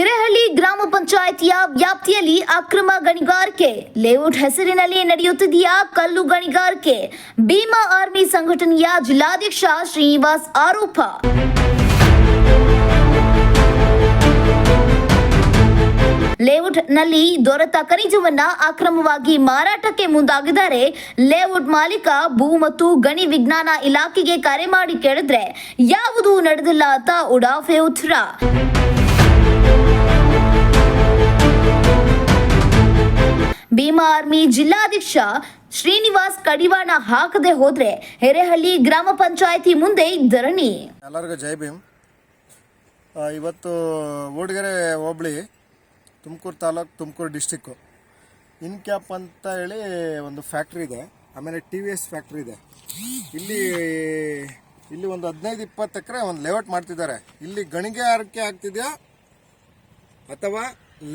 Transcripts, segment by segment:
ಗ್ರಾಮ ಪಂಚಾಯಿತಿಯ ವ್ಯಾಪ್ತಿಯಲ್ಲಿ ಅಕ್ರಮ ಗಣಿಗಾರಿಕೆ. ಲೇಔಟ್ ಹೆಸರಿನಲ್ಲಿ ನಡೆಯುತ್ತಿದೆಯಾ ಕಲ್ಲು ಗಣಿಗಾರಿಕೆ? ಭೀಮಾ ಆರ್ಮಿ ಸಂಘಟನೆಯ ಜಿಲ್ಲಾಧ್ಯಕ್ಷ ಶ್ರೀನಿವಾಸ್ ಆರೋಪ. ಲೇಔಟ್ನಲ್ಲಿ ದೊರೆತ ಖನಿಜವನ್ನ ಅಕ್ರಮವಾಗಿ ಮಾರಾಟಕ್ಕೆ ಮುಂದಾಗಿದ್ದಾರೆ. ಲೇಔಟ್ ಮಾಲೀಕ, ಭೂ ಮತ್ತು ಗಣಿ ವಿಜ್ಞಾನ ಇಲಾಖೆಗೆ ಕರೆ ಮಾಡಿ ಕೇಳಿದ್ರೆ ಯಾವುದೂ ನಡೆದಿಲ್ಲ ಅಂತ ಉಡಾಫೆ ಉತ್ತರ. ಆರ್ಮಿ ಜಿಲ್ಲಾಧ್ಯಕ್ಷ ಶ್ರೀನಿವಾಸ್ ಕಡಿವಾಣ ಹಾಕದೆ ಹೋದ್ರೆ ಹೆರೆಹಳ್ಳಿ ಗ್ರಾಮ ಪಂಚಾಯಿತಿ ಮುಂದೆ ಧರಣಿ. ಎಲ್ಲರಿಗೂ ಜೈ ಭೀಮ್. ಇವತ್ತು ಊಡ್ಗೆರೆ ಹೋಬಳಿ ತುಮಕೂರು ತಾಲೂಕು, ತುಮಕೂರು ಡಿಸ್ಟಿಕ್ಕು ಇನ್ಕ್ಯಾಪ್ ಅಂತ ಹೇಳಿ ಒಂದು ಫ್ಯಾಕ್ಟ್ರಿ ಇದೆ. ಆಮೇಲೆ ಟಿ ವಿ ಎಸ್ ಫ್ಯಾಕ್ಟ್ರಿ ಇದೆ. ಇಲ್ಲಿ ಇಲ್ಲಿ ಒಂದು ಹದಿನೈದು, ಇಪ್ಪತ್ತು ಎಕರೆ ಒಂದು ಲೇಔಟ್ ಮಾಡ್ತಿದ್ದಾರೆ. ಇಲ್ಲಿ ಗಣಿಗಾರಿಕೆ ಆಗ್ತಿದೆಯಾ ಅಥವಾ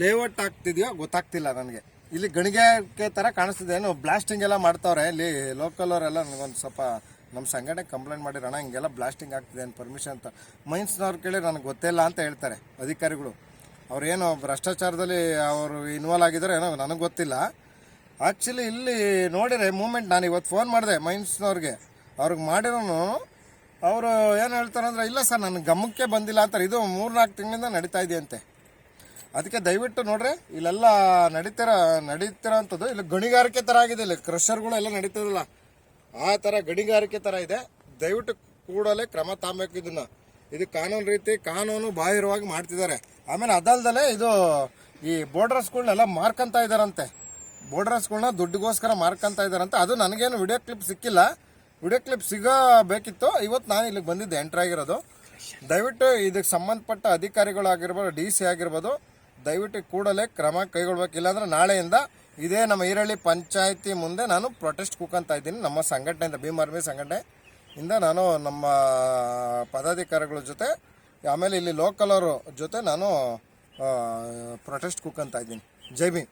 ಲೇಔಟ್ ಆಗ್ತಿದೆಯೋ ಗೊತ್ತಾಗ್ತಿಲ್ಲ ನನಗೆ. ಇಲ್ಲಿ ಗಣಿಗಾರಿಕೆ ತರ ಕಾಣಿಸ್ತಿದೆ. ಏನು ಬ್ಲಾಸ್ಟಿಂಗ್ ಎಲ್ಲ ಮಾಡ್ತಾವ್ರೆ. ಇಲ್ಲಿ ಲೋಕಲ್ ಅವರೆಲ್ಲ ನನಗೊಂದು ಸ್ವಲ್ಪ ನಮ್ಮ ಸಂಘಟನೆ ಕಂಪ್ಲೇಂಟ್ ಮಾಡಿರೋಣ ಅಣ್ಣ ಹಿಂಗೆಲ್ಲ ಬ್ಲಾಸ್ಟಿಂಗ್ ಆಗ್ತಿದೆ ಅಂತ ಪರ್ಮಿಷನ್ ಅಂತ. ಮೈನ್ಸ್ನವ್ರು ಕೇಳಿ ನನಗೆ ಗೊತ್ತಿಲ್ಲ ಅಂತ ಹೇಳ್ತಾರೆ ಅಧಿಕಾರಿಗಳು. ಅವ್ರೇನೋ ಭ್ರಷ್ಟಾಚಾರದಲ್ಲಿ ಅವರು ಇನ್ವಾಲ್ವ್ ಆಗಿದ್ದಾರೆ ಏನೋ ನನಗೆ ಗೊತ್ತಿಲ್ಲ. ಆ್ಯಕ್ಚುಲಿ ಇಲ್ಲಿ ನೋಡಿದ್ರೆ ಮೂಮೆಂಟ್ ನಾನು ಇವತ್ತು ಫೋನ್ ಮಾಡಿದೆ ಮೈನ್ಸ್ನವ್ರಿಗೆ. ಅವ್ರಿಗೆ ಮಾಡಿರೋನು, ಅವರು ಏನು ಹೇಳ್ತಾರೆ ಇಲ್ಲ ಸರ್ ನನ್ನ ಗಮನಕ್ಕೆ ಬಂದಿಲ್ಲ. ಅಂತಾರೆ. ಇದು ಮೂರ್ನಾಲ್ಕು ತಿಂಗಳಿಂದ ನಡೀತಾ ಇದೆಯಂತೆ. ಅದಕ್ಕೆ ದಯವಿಟ್ಟು ನೋಡ್ರಿ, ಇಲ್ಲೆಲ್ಲ ನಡೀತಿರೋ, ನಡೀತಿರೋಂಥದ್ದು, ಇಲ್ಲಿ ಗಣಿಗಾರಿಕೆ ಥರ ಆಗಿದೆ ಇಲ್ಲಿ. ಕ್ರಷರ್ಗಳು ಎಲ್ಲ ನಡೀತದಲ್ಲ ಆ ಥರ ಗಣಿಗಾರಿಕೆ ಥರ ಇದೆ. ದಯವಿಟ್ಟು ಕೂಡಲೇ ಕ್ರಮ ತಗೊಬೇಕು ಇದನ್ನ. ಇದು ಕಾನೂನು ರೀತಿ, ಕಾನೂನು ಬಾಹಿರವಾಗಿ ಮಾಡ್ತಿದ್ದಾರೆ. ಆಮೇಲೆ ಅದಲ್ದಲೇ ಇದು ಈ ಬೋರ್ಡರ್ಸ್ಗಳನ್ನೆಲ್ಲ ಮಾರ್ಕಂತ ಇದಾರಂತೆ. ಬೋರ್ಡರ್ಸ್ಗಳನ್ನ ದುಡ್ಡಿಗೋಸ್ಕರ ಮಾರ್ಕಂತ ಇದಾರಂತೆ. ಅದು ನನಗೇನು ವಿಡಿಯೋ ಕ್ಲಿಪ್ ಸಿಕ್ಕಿಲ್ಲ. ವಿಡಿಯೋ ಕ್ಲಿಪ್ ಸಿಗಬೇಕಿತ್ತು. ಇವತ್ತು ನಾನು ಇಲ್ಲಿಗೆ ಬಂದಿದ್ದೆ ಎಂಟ್ರ್ ಆಗಿರೋದು. ದಯವಿಟ್ಟು ಇದಕ್ಕೆ ಸಂಬಂಧಪಟ್ಟ ಅಧಿಕಾರಿಗಳಾಗಿರ್ಬೋದು ಡಿ ಸಿ ಆಗಿರ್ಬೋದು ದಯವಿಟ್ಟು ಕೂಡಲೇ ಕ್ರಮ ಕೈಗೊಳ್ಬೇಕು. ಇಲ್ಲಾಂದ್ರೆ ನಾಳೆಯಿಂದ ಇದೇ ನಮ್ಮ ಈರಳ್ಳಿ ಪಂಚಾಯತಿ ಮುಂದೆ ನಾನು ಪ್ರೊಟೆಸ್ಟ್ ಕೂಕಂತ ಇದ್ದೀನಿ. ನಮ್ಮ ಸಂಘಟನೆಯಿಂದ, ಭೀಮ್ ಆರ್ಮಿ ಸಂಘಟನೆ ಇಂದ ನಾನು ನಮ್ಮ ಪದಾಧಿಕಾರಿಗಳ ಜೊತೆ, ಆಮೇಲೆ ಇಲ್ಲಿ ಲೋಕಲ್ ಅವರು ಜೊತೆ ನಾನು ಪ್ರೊಟೆಸ್ಟ್ ಕೂಕಂತ ಇದ್ದೀನಿ. ಜೈ ಭೀಮ್.